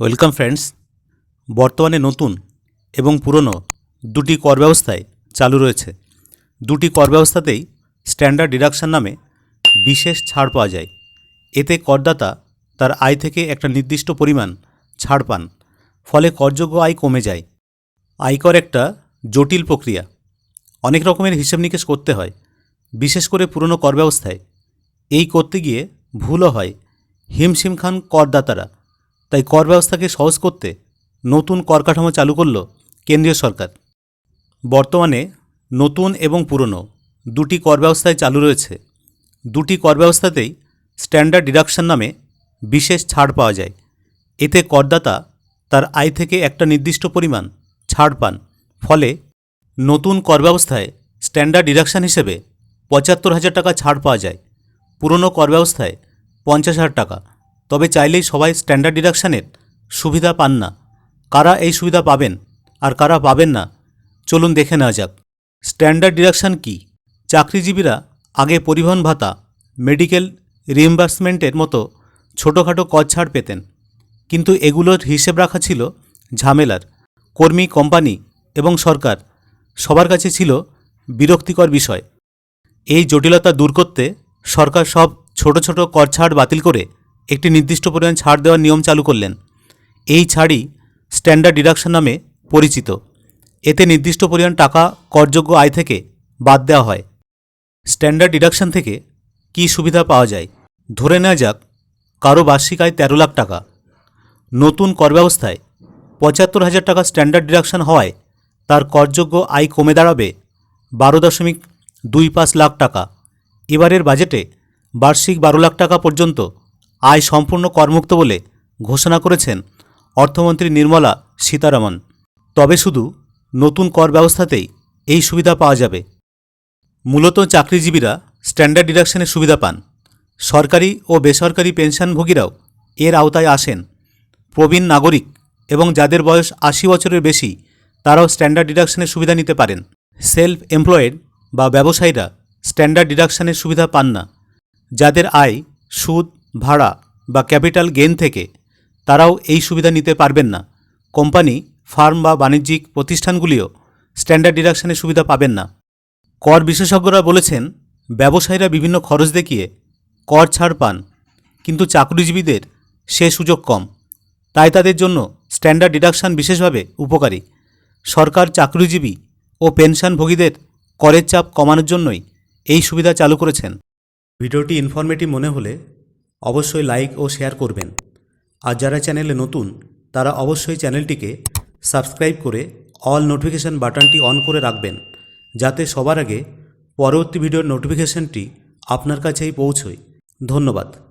Welcome friends. বর্তমানে নতুন এবং পুরনো দুটি কর ব্যবস্থায় চালু রয়েছে। দুটি কর ব্যবস্থাতেই স্ট্যান্ডার্ড ডিডাকশন নামে বিশেষ ছাড় পাওয়া যায়। এতে করদাতা তার আয় থেকে একটা নির্দিষ্ট পরিমাণ ছাড় পান, ফলে করযোগ্য আয় কমে যায়। আয়কর একটা জটিল প্রক্রিয়া। অনেক রকমের হিসেব নিকেশ করতে হয়। বিশেষ করে পুরনো কর ব্যবস্থায়। এই করতে গিয়ে ভুলও হয় হিমশিম খান করদাতারা। তাই কর ব্যবস্থাকে সহজ করতে নতুন কর কাঠামো চালু করল কেন্দ্রীয় সরকার। বর্তমানে নতুন এবং পুরনো দুটি কর ব্যবস্থায় চালু রয়েছে। দুটি কর ব্যবস্থাতেই স্ট্যান্ডার্ড ডিডাকশন নামে বিশেষ ছাড় পাওয়া যায়। এতে করদাতা তার আয় থেকে একটা নির্দিষ্ট পরিমাণ ছাড় পান। ফলে নতুন কর ব্যবস্থায় স্ট্যান্ডার্ড ডিডাকশন হিসেবে পঁচাত্তর হাজার টাকা ছাড় পাওয়া যায়। পুরনো কর ব্যবস্থায় পঞ্চাশ হাজার টাকা। তবে চাইলেই সবাই স্ট্যান্ডার্ড ডিডাকশানের সুবিধা পান না। কারা এই সুবিধা পাবেন আর কারা পাবেন না, চলুন দেখে নেওয়া যাক। স্ট্যান্ডার্ড ডিডাকশান কি? চাকরিজীবীরা আগে পরিবহন ভাতা মেডিকেল রিএম্বার্সমেন্টের মতো ছোটোখাটো কর ছাড় পেতেন। কিন্তু এগুলোর হিসেব রাখা ছিল ঝামেলার। কর্মী কোম্পানি এবং সরকার সবার কাছে ছিল বিরক্তিকর বিষয়। এই জটিলতা দূর করতে সরকার সব ছোট ছোট কর ছাড় বাতিল করে একটি নির্দিষ্ট পরিমাণ ছাড় দেওয়ার নিয়ম চালু করলেন। এই ছাড়ই স্ট্যান্ডার্ড ডিডাকশন নামে পরিচিত। এতে নির্দিষ্ট পরিমাণ টাকা করযোগ্য আয় থেকে বাদ দেওয়া হয়। স্ট্যান্ডার্ড ডিডাকশন থেকে কী সুবিধা পাওয়া যায়? ধরে নেওয়া যাক, কারও বার্ষিক আয় তেরো লাখ টাকা। নতুন কর ব্যবস্থায় পঁচাত্তর হাজার টাকা স্ট্যান্ডার্ড ডিডাকশন হওয়ায় তার করযোগ্য আয় কমে দাঁড়াবে বারো দশমিক দুই পাঁচ লাখ টাকা। এবারের বাজেটে বার্ষিক বারো লাখ টাকা পর্যন্ত আয় সম্পূর্ণ করমুক্ত বলে ঘোষণা করেছেন অর্থমন্ত্রী নির্মলা সীতারামন। তবে শুধু নতুন কর ব্যবস্থাতেই এই সুবিধা পাওয়া যাবে। মূলত চাকরিজীবীরা স্ট্যান্ডার্ড ডিডাকশনের সুবিধা পান। সরকারি ও বেসরকারি পেনশনভোগীরাও এর আওতায় আসেন। প্রবীণ নাগরিক এবং যাদের বয়স আশি বছরের বেশি, তারাও স্ট্যান্ডার্ড ডিডাকশনের সুবিধা নিতে পারেন। সেলফ এমপ্লয়েড বা ব্যবসায়ীরা স্ট্যান্ডার্ড ডিডাকশনের সুবিধা পান না। যাদের আয় সুদ ভাড়া বা ক্যাপিটাল গেন থেকে তারাও এই সুবিধা নিতে পারবেন না। কোম্পানি, ফার্ম বা বাণিজ্যিক প্রতিষ্ঠানগুলিও স্ট্যান্ডার্ড ডিডাকশনের সুবিধা পাবেন না। কর বিশেষজ্ঞরা বলেছেন, ব্যবসায়ীরা বিভিন্ন খরচ দেখিয়ে কর ছাড় পান, কিন্তু চাকরিজীবীদের সে সুযোগ কম। তাই তাদের জন্য স্ট্যান্ডার্ড ডিডাকশন বিশেষভাবে উপকারী। সরকার চাকরিজীবী ও পেনশনভোগীদের করের চাপ কমানোর জন্যই এই সুবিধা চালু করেছেন। ভিডিওটি ইনফরমেটিভ মনে হলে অবশ্যই লাইক ও শেয়ার করবেন। আর যারা চ্যানেলে নতুন, তারা অবশ্যই চ্যানেলটিকে সাবস্ক্রাইব করে অল নোটিফিকেশান বাটনটি অন করে রাখবেন, যাতে সবার আগে পরবর্তী ভিডিওর নোটিফিকেশনটি আপনার কাছেই পৌঁছয়। ধন্যবাদ।